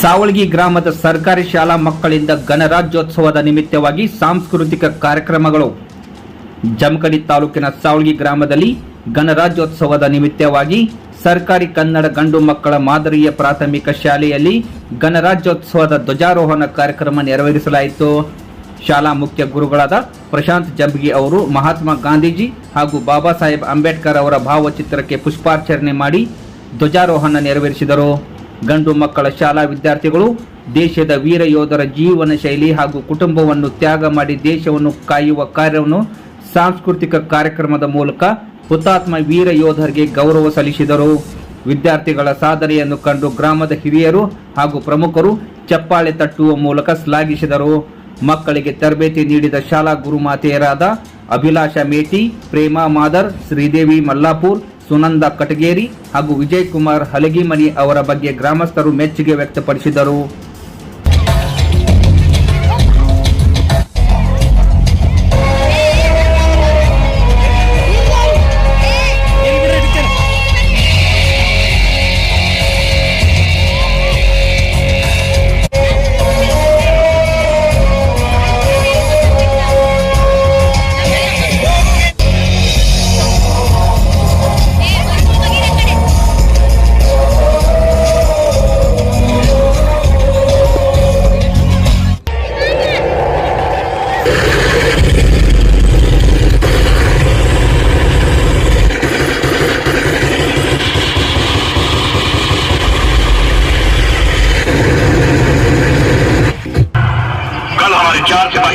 ಸಾವಳಗಿ ಗ್ರಾಮದ ಸರ್ಕಾರಿ ಶಾಲಾ ಮಕ್ಕಳಿಂದ ಗಣರಾಜ್ಯೋತ್ಸವದ ನಿಮಿತ್ತವಾಗಿ ಸಾಂಸ್ಕೃತಿಕ ಕಾರ್ಯಕ್ರಮಗಳು. ಜಮಖಂಡಿ ತಾಲೂಕಿನ ಸಾವಳಗಿ ಗ್ರಾಮದಲ್ಲಿ ಗಣರಾಜ್ಯೋತ್ಸವದ ನಿಮಿತ್ತವಾಗಿ ಸರ್ಕಾರಿ ಕನ್ನಡ ಗಂಡು ಮಕ್ಕಳ ಮಾದರಿಯ ಪ್ರಾಥಮಿಕ ಶಾಲೆಯಲ್ಲಿ ಗಣರಾಜ್ಯೋತ್ಸವದ ಧ್ವಜಾರೋಹಣ ಕಾರ್ಯಕ್ರಮ ನೆರವೇರಿಸಲಾಯಿತು. ಶಾಲಾ ಮುಖ್ಯ ಗುರುಗಳಾದ ಪ್ರಶಾಂತ್ ಜಂಬಗಿ ಅವರು, ಮಹಾತ್ಮ ಗಾಂಧೀಜಿ ಹಾಗೂ ಬಾಬಾ ಸಾಹೇಬ್ ಅಂಬೇಡ್ಕರ್ ಅವರ ಭಾವಚಿತ್ರಕ್ಕೆ ಪುಷ್ಪಾರ್ಚನೆ ಮಾಡಿ ಧ್ವಜಾರೋಹಣ ನೆರವೇರಿಸಿದರು. ಗಂಡು ಮಕ್ಕಳ ಶಾಲಾ ವಿದ್ಯಾರ್ಥಿಗಳು ದೇಶದ ವೀರ ಯೋಧರ ಜೀವನ ಶೈಲಿ ಹಾಗೂ ಕುಟುಂಬವನ್ನು ತ್ಯಾಗ ಮಾಡಿ ದೇಶವನ್ನು ಕಾಯುವ ಕಾರ್ಯವನ್ನು ಸಾಂಸ್ಕೃತಿಕ ಕಾರ್ಯಕ್ರಮದ ಮೂಲಕ ಹುತಾತ್ಮ ವೀರ ಯೋಧರಿಗೆ ಗೌರವ ಸಲ್ಲಿಸಿದರು. ವಿದ್ಯಾರ್ಥಿಗಳ ಸಾಧನೆಯನ್ನು ಕಂಡು ಗ್ರಾಮದ ಹಿರಿಯರು ಹಾಗೂ ಪ್ರಮುಖರು ಚಪ್ಪಾಳೆ ತಟ್ಟುವ ಮೂಲಕ ಶ್ಲಾಘಿಸಿದರು. ಮಕ್ಕಳಿಗೆ ತರಬೇತಿ ನೀಡಿದ ಶಾಲಾ ಗುರುಮಾತೆಯರಾದ ಅಭಿಲಾಷ ಮೇಟಿ, ಪ್ರೇಮಾ ಮಾದರ್, ಶ್ರೀದೇವಿ ಮಲ್ಲಾಪುರ್ ಸುನಂದ ಕಟಗೇರಿ ಹಾಗೂ ವಿಜಯ್ ಕುಮಾರ್ ಹಲಗಿಮನಿ ಅವರ ಬಗ್ಗೆ ಗ್ರಾಮಸ್ಥರು ಮೆಚ್ಚುಗೆ ವ್ಯಕ್ತಪಡಿಸಿದರು.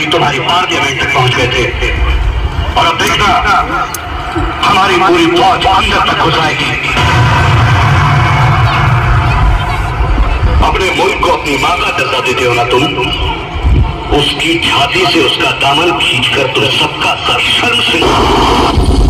भाई तुम्हारी पार्लियामेंट तक पहुँच गए थे। और अब देखना, हमारी पूरी फौज अंदर तक हो जाएगी अपने मुल्क को अपनी माँ का दर्जा देते हो ना तुम? उसकी छाती से उसका दामन खींचकर तुम सबका सर शर्म से